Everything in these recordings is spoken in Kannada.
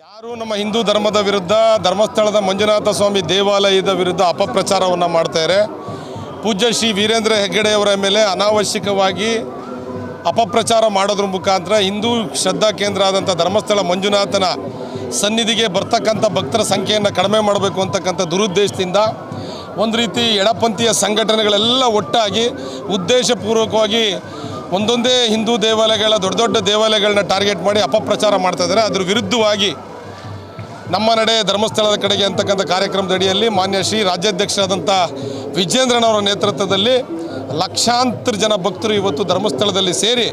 ಯಾರು ನಮ್ಮ ಹಿಂದೂ ಧರ್ಮದ ವಿರುದ್ಧ, ಧರ್ಮಸ್ಥಳದ ಮಂಜುನಾಥ ಸ್ವಾಮಿ ದೇವಾಲಯದ ವಿರುದ್ಧ ಅಪಪ್ರಚಾರವನ್ನು ಮಾಡ್ತಾರೆ ಪೂಜ್ಯ ಶ್ರೀ ವೀರೇಂದ್ರ ಹೆಗ್ಗಡೆಯವರ ಮೇಲೆ ಅನಾವಶ್ಯಕವಾಗಿ ಅಪಪ್ರಚಾರ ಮಾಡೋದ್ರ ಮುಖಾಂತರ ಹಿಂದೂ ಶ್ರದ್ಧಾ ಕೇಂದ್ರ ಆದಂಥ ಧರ್ಮಸ್ಥಳ ಮಂಜುನಾಥನ ಸನ್ನಿಧಿಗೆ ಬರ್ತಕ್ಕಂಥ ಭಕ್ತರ ಸಂಖ್ಯೆಯನ್ನು ಕಡಿಮೆ ಮಾಡಬೇಕು ಅಂತಕ್ಕಂಥ ದುರುದ್ದೇಶದಿಂದ ಒಂದು ರೀತಿ ಎಡಪಂಥೀಯ ಸಂಘಟನೆಗಳೆಲ್ಲ ಒಟ್ಟಾಗಿ ಉದ್ದೇಶಪೂರ್ವಕವಾಗಿ ಒಂದೊಂದೇ ಹಿಂದೂ ದೇವಾಲಯಗಳ ದೊಡ್ಡ ದೊಡ್ಡ ದೇವಾಲಯಗಳನ್ನ ಟಾರ್ಗೆಟ್ ಮಾಡಿ ಅಪಪ್ರಚಾರ ಮಾಡ್ತಾ ಇದ್ದಾರೆ ಅದ್ರ ವಿರುದ್ಧವಾಗಿ ನಮ್ಮ ನಡೆ ಧರ್ಮಸ್ಥಳದ ಕಡೆಗೆ ಅಂತಕ್ಕಂಥ ಕಾರ್ಯಕ್ರಮದ ಅಡಿಯಲ್ಲಿ ಮಾನ್ಯ ಶ್ರೀ ರಾಜ್ಯಾಧ್ಯಕ್ಷರಾದಂಥ ವಿಜೇಂದ್ರನವರ ನೇತೃತ್ವದಲ್ಲಿ ಲಕ್ಷಾಂತರ ಜನ ಭಕ್ತರು ಇವತ್ತು ಧರ್ಮಸ್ಥಳದಲ್ಲಿ ಸೇರಿ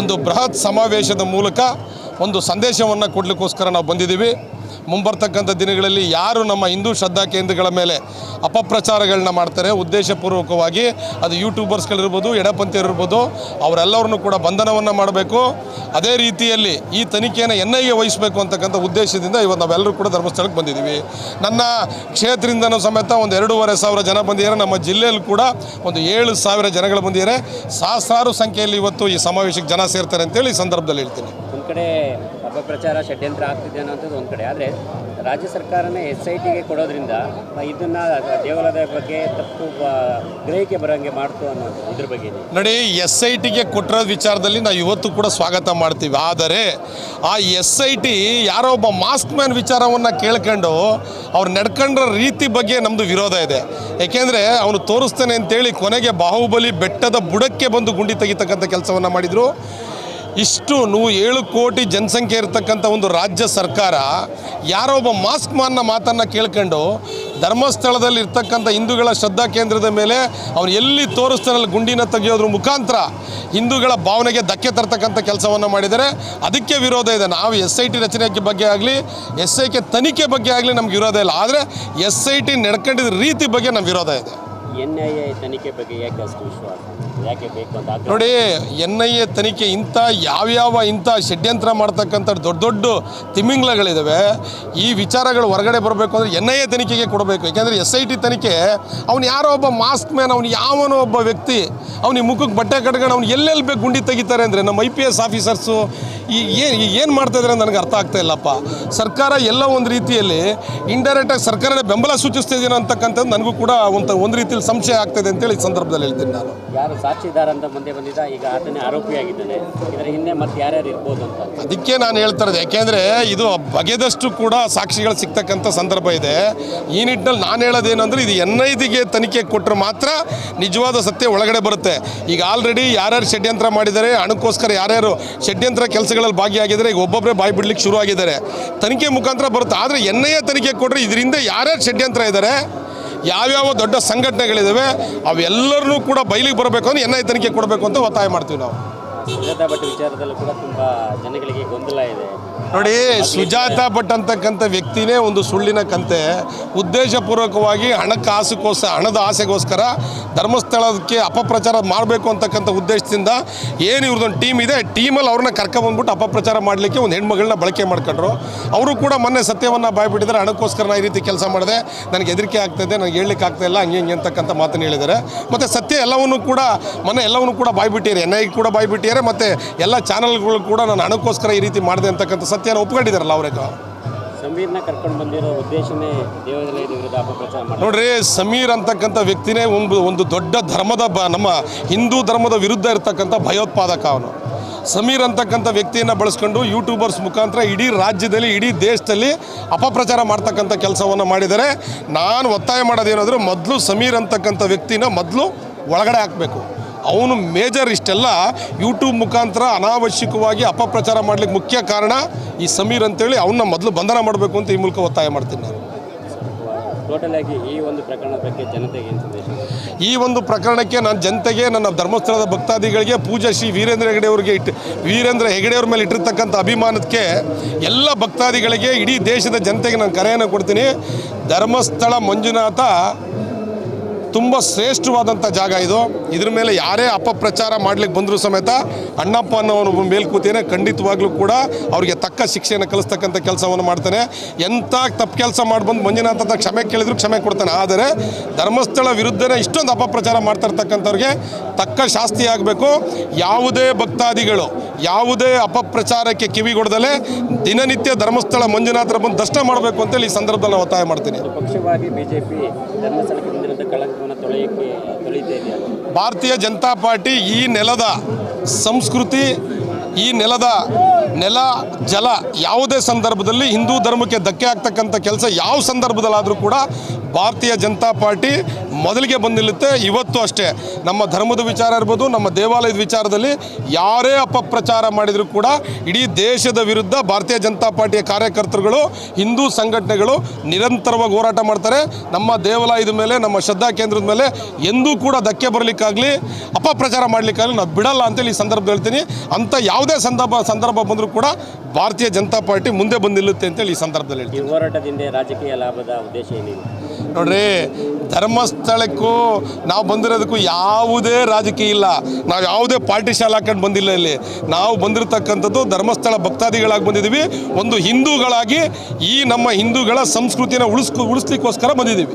ಒಂದು ಬೃಹತ್ ಸಮಾವೇಶದ ಮೂಲಕ ಒಂದು ಸಂದೇಶವನ್ನು ಕೊಡಲಿಕ್ಕೋಸ್ಕರ ನಾವು ಬಂದಿದ್ದೀವಿ. ಮುಂಬರ್ತಕ್ಕಂಥ ದಿನಗಳಲ್ಲಿ ಯಾರು ನಮ್ಮ ಹಿಂದೂ ಶ್ರದ್ಧಾ ಕೇಂದ್ರಗಳ ಮೇಲೆ ಅಪಪ್ರಚಾರಗಳನ್ನ ಮಾಡ್ತಾರೆ, ಉದ್ದೇಶಪೂರ್ವಕವಾಗಿ ಅದು ಯೂಟ್ಯೂಬರ್ಸ್ಗಳಿರ್ಬೋದು, ಎಡಪಂಥಿಯರಿರ್ಬೋದು, ಅವರೆಲ್ಲರನ್ನೂ ಕೂಡ ಬಂಧನವನ್ನು ಮಾಡಬೇಕು. ಅದೇ ರೀತಿಯಲ್ಲಿ ಈ ತನಿಖೆಯನ್ನು ಎನ್ ಐಗೆ ವಹಿಸಬೇಕು ಅಂತಕ್ಕಂಥ ಉದ್ದೇಶದಿಂದ ಇವತ್ತು ನಾವೆಲ್ಲರೂ ಕೂಡ ಧರ್ಮಸ್ಥಳಕ್ಕೆ ಬಂದಿದ್ದೀವಿ. ನನ್ನ ಕ್ಷೇತ್ರದಿಂದನೂ ಸಮೇತ ಒಂದು ಎರಡೂವರೆ ಸಾವಿರ ಜನ ಬಂದಿದ್ದಾರೆ. ನಮ್ಮ ಜಿಲ್ಲೆಯಲ್ಲಿ ಕೂಡ ಒಂದು ಏಳು ಸಾವಿರ ಜನಗಳು ಬಂದಿದ್ದಾರೆ. ಸಹಸ್ರಾರು ಸಂಖ್ಯೆಯಲ್ಲಿ ಇವತ್ತು ಈ ಸಮಾವೇಶಕ್ಕೆ ಜನ ಸೇರ್ತಾರೆ ಅಂತೇಳಿ ಈ ಸಂದರ್ಭದಲ್ಲಿ ಹೇಳ್ತೀನಿ. ಒಂದು ಕಡೆ ಅಪಪ್ರಚಾರ ಷಡ್ಯಂತ್ರ ಆಗ್ತಿದೆ ಅನ್ನೋಂಥದ್ದು ಒಂದು ಕಡೆ. ಆದರೆ ರಾಜ್ಯ ಸರ್ಕಾರನೇ ಎಸ್ ಐ ಟಿಗೆ ಕೊಡೋದ್ರಿಂದ ಇದನ್ನು ದೇವಾಲಯದ ಬಗ್ಗೆ ತಪ್ಪು ಗ್ರಹಿಕೆ ಬರೋಂಗೆ ಮಾಡ್ತು ಅನ್ನೋದು ಇದ್ರ ಬಗ್ಗೆ? ನೋಡಿ, ಎಸ್ ಐ ಟಿಗೆ ಕೊಟ್ಟಿರೋ ವಿಚಾರದಲ್ಲಿ ನಾವು ಇವತ್ತು ಕೂಡ ಸ್ವಾಗತ ಮಾಡ್ತೀವಿ. ಆದರೆ ಆ ಎಸ್ ಐ ಟಿ ಯಾರೋ ಒಬ್ಬ ಮಾಸ್ಕ್ ಮ್ಯಾನ್ ವಿಚಾರವನ್ನು ಕೇಳ್ಕೊಂಡು ಅವ್ರು ನಡ್ಕೊಂಡ್ರ ರೀತಿ ಬಗ್ಗೆ ನಮ್ಮದು ವಿರೋಧ ಇದೆ. ಏಕೆಂದರೆ ಅವನು ತೋರಿಸ್ತಾನೆ ಅಂತೇಳಿ ಕೊನೆಗೆ ಬಾಹುಬಲಿ ಬೆಟ್ಟದ ಬುಡಕ್ಕೆ ಬಂದು ಗುಂಡಿ ತೆಗಿತಕ್ಕಂಥ ಕೆಲಸವನ್ನು ಮಾಡಿದರು. ಇಷ್ಟು ನೂ ಏಳು ಕೋಟಿ ಜನಸಂಖ್ಯೆ ಇರತಕ್ಕಂಥ ಒಂದು ರಾಜ್ಯ ಸರ್ಕಾರ ಯಾರೋ ಒಬ್ಬ ಮಾಸ್ಕ್ ಮಾನ್ನ ಮಾತನ್ನು ಕೇಳ್ಕೊಂಡು ಧರ್ಮಸ್ಥಳದಲ್ಲಿ ಇರ್ತಕ್ಕಂಥ ಹಿಂದೂಗಳ ಶ್ರದ್ಧಾ ಕೇಂದ್ರದ ಮೇಲೆ ಅವ್ರು ಎಲ್ಲಿ ತೋರಿಸ್ತಾನಲ್ಲಿ ಗುಂಡಿನ ತೆಗೆಯೋದ್ರ ಮುಖಾಂತರ ಹಿಂದೂಗಳ ಭಾವನೆಗೆ ಧಕ್ಕೆ ತರ್ತಕ್ಕಂಥ ಕೆಲಸವನ್ನು ಮಾಡಿದರೆ ಅದಕ್ಕೆ ವಿರೋಧ ಇದೆ. ನಾವು ಎಸ್ ಐ ಟಿ ರಚನೆ ಬಗ್ಗೆ ಆಗಲಿ, ಎಸ್ ಐ ಕೆ ತನಿಖೆ ಬಗ್ಗೆ ಆಗಲಿ ನಮ್ಗೆ ವಿರೋಧ ಇಲ್ಲ. ಆದರೆ ಎಸ್ ಐ ಟಿ ನಡ್ಕೊಂಡಿದ್ದ ರೀತಿ ಬಗ್ಗೆ ನಮ್ಮ ವಿರೋಧ ಇದೆ. ಎನ್ ಐ ಎ ತನಿಖೆ ಬಗ್ಗೆ ಯಾಕೆ ಅಷ್ಟು ವಿಶ್ವಾಸ? ನೋಡಿ ಎನ್ ಐ ಎ ತನಿಖೆ ಇಂಥ ಯಾವ್ಯಾವ ಇಂಥ ಷಡ್ಯಂತ್ರ ಮಾಡ್ತಕ್ಕಂಥ ದೊಡ್ಡ ದೊಡ್ಡ ತಿಮಿಂಗ್ಲಗಳಿದ್ದಾವೆ ಈ ವಿಚಾರಗಳು ಹೊರಗಡೆ ಬರಬೇಕು ಅಂದರೆ ಎನ್ ಐ ಎ ತನಿಖೆಗೆ ಕೊಡಬೇಕು. ಯಾಕೆಂದರೆ ಎಸ್ ಐ ಟಿ ತನಿಖೆ ಅವ್ನು ಯಾರೋ ಒಬ್ಬ ಮಾಸ್ಕ್ ಮ್ಯಾನ್ ಅವ್ನು ಯಾವನೋ ಒಬ್ಬ ವ್ಯಕ್ತಿ ಅವ್ನಿಗೆ ಮುಖಕ್ಕೆ ಬಟ್ಟೆ ಕಟ್ಕೊಂಡು ಅವ್ನು ಎಲ್ಲೆಲ್ಲಿ ಬೇಕು ಗುಂಡಿ ತೆಗಿತಾರೆ ಅಂದರೆ ನಮ್ಮ ಐ ಪಿ ಎಸ್ ಆಫೀಸರ್ಸು ಈ ಏನು ಏನು ಮಾಡ್ತಾ ಇದ್ದಾರೆ ನನಗೆ ಅರ್ಥ ಆಗ್ತಾ ಇಲ್ಲಪ್ಪ. ಸರ್ಕಾರ ಎಲ್ಲ ಒಂದು ರೀತಿಯಲ್ಲಿ ಇಂಡೈರೆಕ್ಟಾಗಿ ಸರ್ಕಾರನೇ ಬೆಂಬಲ ಸೂಚಿಸ್ತಿದ್ದೀನೋ ಅಂತಕ್ಕಂಥದ್ದು ನನಗೂ ಕೂಡ ಒಂದು ಒಂದು ರೀತಿಯಲ್ಲಿ ಸಂಶಯ ಆಗ್ತದೆ ಅಂತೇಳಿ ಈ ಸಂದರ್ಭದಲ್ಲಿ ಹೇಳ್ತೀನಿ ನಾನು. ಸಾಕ್ಷಿದಾರ ಅಂತ ಮುಂದೆ ಬಂದಿದ್ದ ಈಗ ಆತನೇ ಆರೋಪಿಯಾಗಿದ್ದಾನೆ. ಇದರ ಹಿಂದೆ ಮತ್ತೆ ಯಾರ್ಯಾರು ಇರ್ಬೋದು ಅಂತ. ಅದಕ್ಕೆ ನಾನು ಹೇಳ್ತಾ ಇರೋದು, ಯಾಕೆಂದರೆ ಇದು ಬಗೆದಷ್ಟು ಕೂಡ ಸಾಕ್ಷಿಗಳು ಸಿಗ್ತಕ್ಕಂಥ ಸಂದರ್ಭ ಇದೆ. ಈ ನಿಟ್ಟಿನಲ್ಲಿ ನಾನು ಹೇಳೋದೇನಂದ್ರೆ ಇದು ಎನ್ ಐ ತನಿಖೆ ಕೊಟ್ಟರೆ ಮಾತ್ರ ನಿಜವಾದ ಸತ್ಯ ಒಳಗಡೆ ಬರುತ್ತೆ. ಈಗ ಆಲ್ರೆಡಿ ಯಾರ್ಯಾರು ಷಡ್ಯಂತ್ರ ಮಾಡಿದ್ದಾರೆ, ಹಣಕ್ಕೋಸ್ಕರ ಯಾರ್ಯಾರು ಷಡ್ಯಂತ್ರ ಕೆಲಸಗಳಲ್ಲಿ ಭಾಗಿಯಾಗಿದ್ದಾರೆ, ಈಗ ಒಬ್ಬೊಬ್ಬರೇ ಬಾಯಿ ಬಿಡ್ಲಿಕ್ಕೆ ಶುರು ಆಗಿದ್ದಾರೆ ತನಿಖೆ ಮುಖಾಂತರ ಬರುತ್ತೆ, ಆದರೆ ಎನ್ ಐ ಎ ತನಿಖೆ ಕೊಟ್ಟರೆ ಇದರಿಂದ ಯಾರ್ಯಾರು ಷಡ್ಯಂತ್ರ ಇದ್ದಾರೆ? ಯಾವ್ಯಾವ ದೊಡ್ಡ ಸಂಘಟನೆಗಳಿದ್ದಾವೆ ಅವೆಲ್ಲರನ್ನೂ ಕೂಡ ಬಯಲಿಗೆ ಬರಬೇಕು ಅಂದ್ರೆ ಎನ್ ತನಿಖೆ ಕೊಡಬೇಕು ಅಂತ ಒತ್ತಾಯ ಮಾಡ್ತೀವಿ ನಾವು. ಸುಜಾತಾ ಭಟ್ ವಿಚಾರದಲ್ಲೂ ಕೂಡ ತುಂಬ ಜನಗಳಿಗೆ ಗೊಂದಲ ಇದೆ. ನೋಡಿ, ಸುಜಾತ ಭಟ್ ಅಂತಕ್ಕಂಥ ವ್ಯಕ್ತಿನೇ ಒಂದು ಸುಳ್ಳಿನ ಕಂತೆ. ಉದ್ದೇಶಪೂರ್ವಕವಾಗಿ ಹಣಕ್ಕೆ ಆಸೆಗೋಸ್ಕರ, ಹಣದ ಆಸೆಗೋಸ್ಕರ ಧರ್ಮಸ್ಥಳಕ್ಕೆ ಅಪಪ್ರಚಾರ ಮಾಡಬೇಕು ಅಂತಕ್ಕಂಥ ಉದ್ದೇಶದಿಂದ ಏನು ಇವ್ರದ್ದೊಂದು ಟೀಮ್ ಇದೆ, ಟೀಮಲ್ಲಿ ಅವ್ರನ್ನ ಕರ್ಕೊಂಬಂದ್ಬಿಟ್ಟು ಅಪಪ್ರಚಾರ ಮಾಡಲಿಕ್ಕೆ ಒಂದು ಹೆಣ್ಮಗಳನ್ನ ಬಳಕೆ ಮಾಡ್ಕೊಂಡ್ರು. ಅವರು ಕೂಡ ಮೊನ್ನೆ ಸತ್ಯವನ್ನು ಬಾಯ್ಬಿಟ್ಟಿದ್ದಾರೆ, ಹಣಕ್ಕೋಸ್ಕರ ನಾ ಈ ರೀತಿ ಕೆಲಸ ಮಾಡಿದೆ, ನನಗೆ ಹೆದರಿಕೆ ಆಗ್ತಾಯಿದೆ ನನಗೆ ಹೇಳಲಿಕ್ಕೆ ಆಗ್ತಾ ಇಲ್ಲ, ಹಂಗೆ ಹಿಂಗೆ ಅಂತಕ್ಕಂಥ ಮಾತನ್ನು ಹೇಳಿದ್ದಾರೆ. ಮತ್ತು ಸತ್ಯ ಎಲ್ಲವನ್ನು ಕೂಡ, ಮೊನ್ನೆ ಎಲ್ಲವನ್ನು ಕೂಡ ಬಾಯ್ಬಿಟ್ಟಿದ್ದಾರೆ, ಎನ್ ಐ ಕೂಡ ಬಾಯ್ಬಿಟ್ಟಿದ್ದಾರೆ ಮತ್ತು ಎಲ್ಲ ಚಾನಲ್ಗಳು ಕೂಡ ನಾನು ಹಣಕ್ಕೋಸ್ಕರ ಈ ರೀತಿ ಮಾಡಿದೆ ಅಂತಕ್ಕಂಥ ಸತ್ಯನ ಒಪ್ಕೊಂಡಿದ್ದಾರಲ್ಲ ಅವರೇ ಸಮೀರ್ನ ಕರ್ಕೊಂಡು ಬಂದಿರೋ ಉದ್ದೇಶನೇ ದೇವಾಲಯದ ವಿರುದ್ಧ ಅಪಪ್ರಚಾರ ಮಾಡಿ ನೋಡ್ರಿ ಸಮೀರ್ ಅಂತಕ್ಕಂಥ ವ್ಯಕ್ತಿನೇ ಒಂದು ಒಂದು ದೊಡ್ಡ ಧರ್ಮದ ಬ ನಮ್ಮ ಹಿಂದೂ ಧರ್ಮದ ವಿರುದ್ಧ ಇರತಕ್ಕಂಥ ಭಯೋತ್ಪಾದಕ ಅವನು. ಸಮೀರ್ ಅಂತಕ್ಕಂಥ ವ್ಯಕ್ತಿಯನ್ನು ಬಳಸ್ಕೊಂಡು ಯೂಟ್ಯೂಬರ್ಸ್ ಮುಖಾಂತರ ಇಡೀ ರಾಜ್ಯದಲ್ಲಿ ಇಡೀ ದೇಶದಲ್ಲಿ ಅಪಪ್ರಚಾರ ಮಾಡ್ತಕ್ಕಂಥ ಕೆಲಸವನ್ನು ಮಾಡಿದ್ದಾರೆ. ನಾನು ಒತ್ತಾಯ ಮಾಡೋದೇನಾದರೂ ಮೊದಲು ಸಮೀರ್ ಅಂತಕ್ಕಂಥ ವ್ಯಕ್ತಿನ ಮೊದಲು ಒಳಗಡೆ ಹಾಕಬೇಕು. ಅವನು ಮೇಜರ್ ಇಷ್ಟೆಲ್ಲ ಯೂಟ್ಯೂಬ್ ಮುಖಾಂತರ ಅನಾವಶ್ಯಕವಾಗಿ ಅಪಪ್ರಚಾರ ಮಾಡಲಿಕ್ಕೆ ಮುಖ್ಯ ಕಾರಣ ಈ ಸಮೀರ್ ಅಂತೇಳಿ ಅವನ್ನ ಮೊದಲು ಬಂಧನ ಮಾಡಬೇಕು ಅಂತ ಈ ಮೂಲಕ ಒತ್ತಾಯ ಮಾಡ್ತೀನಿ ನಾನು. ಈ ಒಂದು ಪ್ರಕರಣದ ಬಗ್ಗೆ ಜನತೆಗೆ ಏನು ಸಂದೇಶ? ಈ ಒಂದು ಪ್ರಕರಣಕ್ಕೆ ನಾನು ಜನತೆಗೆ ನನ್ನ ಧರ್ಮಸ್ಥಳದ ಭಕ್ತಾದಿಗಳಿಗೆ ಪೂಜಾ ಶ್ರೀ ವೀರೇಂದ್ರ ಹೆಗಡೆ ಅವರಿಗೆ ಇಟ್ಟು ವೀರೇಂದ್ರ ಹೆಗಡೆ ಅವ್ರ ಮೇಲೆ ಇಟ್ಟಿರ್ತಕ್ಕಂಥ ಅಭಿಮಾನಕ್ಕೆ ಎಲ್ಲ ಭಕ್ತಾದಿಗಳಿಗೆ ಇಡೀ ದೇಶದ ಜನತೆಗೆ ನಾನು ಕರೆಯನ್ನು ಕೊಡ್ತೀನಿ. ಧರ್ಮಸ್ಥಳ ಮಂಜುನಾಥ ತುಂಬ ಶ್ರೇಷ್ಠವಾದಂಥ ಜಾಗ ಇದು. ಇದ್ರ ಮೇಲೆ ಯಾರೇ ಅಪಪ್ರಚಾರ ಮಾಡ್ಲಿಕ್ಕೆ ಬಂದರೂ ಸಮೇತ ಅಣ್ಣಪ್ಪ ಅನ್ನೋನು ಮೇಲ್ಕೂತೇನೆ ಖಂಡಿತವಾಗ್ಲೂ ಕೂಡ ಅವರಿಗೆ ತಕ್ಕ ಶಿಕ್ಷೆಯನ್ನು ಕಲಿಸ್ತಕ್ಕಂಥ ಕೆಲಸವನ್ನು ಮಾಡ್ತಾನೆ. ಎಂಥ ತಪ್ಪು ಕೆಲಸ ಮಾಡಿ ಬಂದು ಮಂಜುನಾಥ ಅಂತ ಕ್ಷಮೆ ಕೇಳಿದ್ರು ಕ್ಷಮೆ ಕೊಡ್ತಾನೆ. ಆದರೆ ಧರ್ಮಸ್ಥಳ ವಿರುದ್ಧನೇ ಇಷ್ಟೊಂದು ಅಪಪ್ರಚಾರ ಮಾಡ್ತಾ ಇರ್ತಕ್ಕಂಥವ್ರಿಗೆ ತಕ್ಕ ಶಾಸ್ತಿ ಆಗಬೇಕು. ಯಾವುದೇ ಭಕ್ತಾದಿಗಳು, ಯಾವುದೇ ಅಪಪ್ರಚಾರಕ್ಕೆ ಕಿವಿಗೊಡದಲೆ ದಿನನಿತ್ಯ ಧರ್ಮಸ್ಥಳ ಮಂಜುನಾಥರ ಬಂದು ದರ್ಶನ ಮಾಡಬೇಕು ಅಂತೇಳಿ ಈ ಸಂದರ್ಭದಲ್ಲಿ ನಾನು ಒತ್ತಾಯ ಮಾಡ್ತೀನಿ. ಪಕ್ಷವಾಗಿ ಬಿಜೆಪಿ ಧರ್ಮಸ್ಥಳಕ್ಕೆ ಭಾರತೀಯ ಜನತಾ ಪಾರ್ಟಿ ಈ ನೆಲದ ಸಂಸ್ಕೃತಿ, ಈ ನೆಲದ ನೆಲ, ಜಲ ಯಾವುದೇ ಸಂದರ್ಭದಲ್ಲಿ ಹಿಂದೂ ಧರ್ಮಕ್ಕೆ ಧಕ್ಕೆ ಆಗ್ತಕ್ಕಂಥ ಕೆಲಸ ಯಾವ ಸಂದರ್ಭದಲ್ಲಾದರೂ ಕೂಡ ಭಾರತೀಯ ಜನತಾ ಪಾರ್ಟಿ ಮೊದಲಿಗೆ ಬಂದು ನಿಲ್ಲುತ್ತೆ ಇವತ್ತು ಅಷ್ಟೇ. ನಮ್ಮ ಧರ್ಮದ ವಿಚಾರ ಇರ್ಬೋದು ನಮ್ಮ ದೇವಾಲಯದ ವಿಚಾರದಲ್ಲಿ ಯಾರೇ ಅಪಪ್ರಚಾರ ಮಾಡಿದರೂ ಕೂಡ ಇಡೀ ದೇಶದ ವಿರುದ್ಧ ಭಾರತೀಯ ಜನತಾ ಪಾರ್ಟಿಯ ಕಾರ್ಯಕರ್ತರುಗಳು ಹಿಂದೂ ಸಂಘಟನೆಗಳು ನಿರಂತರವಾಗಿ ಹೋರಾಟ ಮಾಡ್ತಾರೆ. ನಮ್ಮ ದೇವಾಲಯದ ಮೇಲೆ ನಮ್ಮ ಶ್ರದ್ಧಾ ಕೇಂದ್ರದ ಮೇಲೆ ಎಂದೂ ಕೂಡ ಧಕ್ಕೆ ಬರಲಿಕ್ಕಾಗಲಿ ಅಪಪ್ರಚಾರ ಮಾಡಲಿಕ್ಕಾಗಲಿ ನಾವು ಬಿಡಲ್ಲ ಅಂತೇಳಿ ಈ ಸಂದರ್ಭದಲ್ಲಿ ಹೇಳ್ತೀನಿ. ಅಂಥ ಯಾವುದೇ ಸಂದರ್ಭ ಸಂದರ್ಭ ಬಂದರೂ ಕೂಡ ಭಾರತೀಯ ಜನತಾ ಪಾರ್ಟಿ ಮುಂದೆ ಬಂದು ನಿಲ್ಲುತ್ತೆ ಅಂತೇಳಿ ಈ ಸಂದರ್ಭದಲ್ಲಿ ಹೇಳ್ತೀನಿ. ಹೋರಾಟದಿಂದ ರಾಜಕೀಯ ಲಾಭದ ಉದ್ದೇಶ ಏನಿದೆ ನೋಡ್ರಿ ಧರ್ಮಸ್ಥಳಕ್ಕೂ ನಾವು ಬಂದಿರೋದಕ್ಕೂ ಯಾವುದೇ ರಾಜಕೀಯ ಇಲ್ಲ. ನಾವು ಯಾವುದೇ ಪಾರ್ಟಿ ಶಾಲೆ ಹಾಕೊಂಡು ಬಂದಿಲ್ಲ ಇಲ್ಲಿ. ನಾವು ಬಂದಿರತಕ್ಕಂಥದ್ದು ಧರ್ಮಸ್ಥಳ ಭಕ್ತಾದಿಗಳಾಗಿ ಬಂದಿದ್ದೀವಿ. ಒಂದು ಹಿಂದೂಗಳಾಗಿ ಈ ನಮ್ಮ ಹಿಂದೂಗಳ ಸಂಸ್ಕೃತಿನ ಉಳಿಸ್ಕೊ ಉಳಿಸ್ಲಿಕ್ಕೋಸ್ಕರ ಬಂದಿದ್ದೀವಿ.